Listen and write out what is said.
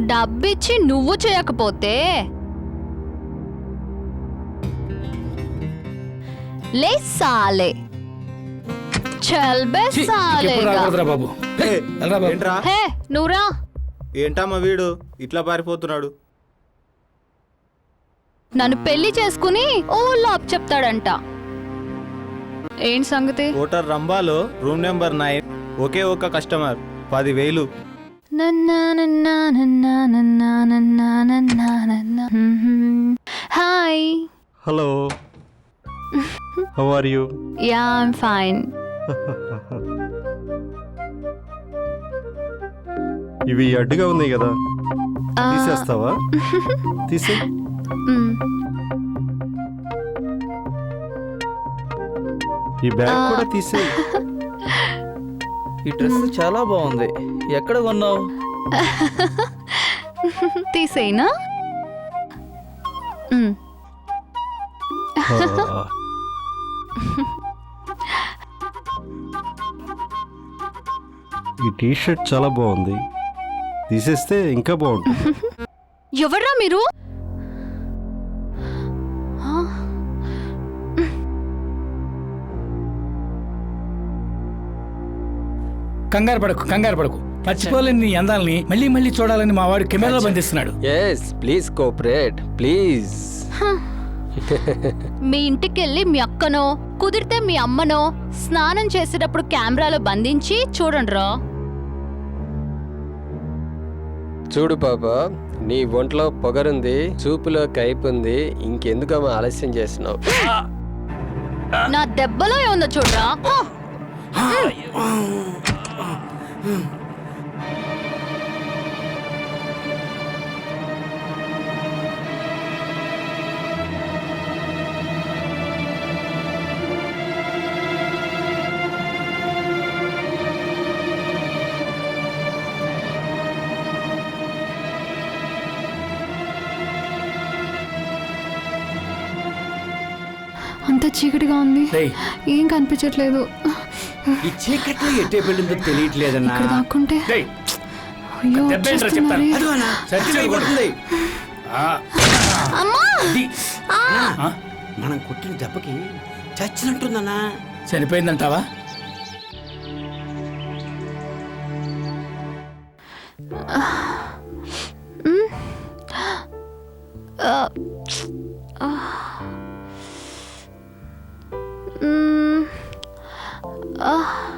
డబ్బిచ్చి నువ్వు చేయకపోతే? లే సాలే. చల్ బే ఛీ, ఎప్పుడు సాలేగా. రాకూడదురా బాబు. ఏ, వెళ్ళరా బాబు. ఏంట్రా? హే నువ్వురా. ఏంటమ్మా వీడు? ఇట్లా పారిపోతున్నాడు. నన్ను పెళ్ళి చేసుకుని ఊళ్ళో అప్ చెప్తాడంట ఏంటి సంగతి? ఓటర్ రంబాలో రూమ్ నెంబర్ నైన్ ఒకే ఒక కస్టమర్ పదివేలు. నన్నా నన్నా నన్నా నన్నా నన్నా నన్నా hi hello how are you ya I'm fine ఇవి అడ్డుగా ఉన్నాయి కదా తీసేస్తావా తీసే ఈ బ్యాగ్ కూడా తీసే ఈ డ్రెస్ చాలా బాగుంది. ఎక్కడ కొన్నావు? తీసేనా ఈ టీ షర్ట్ చాలా బాగుంది. తీసేస్తే ఇంకా బాగుంటుంది. ఎవర్రా మీరు? కంగారు పడకు కంగారు పడకు. మర్చిపోలేని నీ అందాలని మళ్ళీ మళ్ళీ చూడాలని మా వాడు కెమెరాలో బంధిస్తున్నాడు. ఎస్ ప్లీజ్ కోఆపరేట్ ప్లీజ్ మీ ఇంటికెళ్ళి మీ అక్కనో కుదిరితే మీ అమ్మనో స్నానం చేసేటప్పుడు కెమెరాలో బంధించి చూడండిరా. చూడు పాప నీ ఒంట్లో పొగరుంది చూపులో కైపుంది ఇంకెందుకమ్మా ఆలస్యం చేస్తున్నావు? నా దెబ్బలో ఏముందో చూడరా! అంత చీకటిగా ఉంది. ఏం కనిపించట్లేదు. ఈ చీకట్లో ఎట్టే వెళ్ళిందో తెలియట్లేదన్నా. ఇక్కడ దాక్కుంటే రేయ్, అయ్యో దెబ్బ ఏంట్రా వచ్చేస్తున్నారే. చెప్తాను. అదిగోనా సత్యం అయిపోతుంది ఆ, అది. ఆ, మనం కొట్టిన దెబ్బకి చచ్చినట్టుందన్నా. చనిపోయిందంటావా 啊。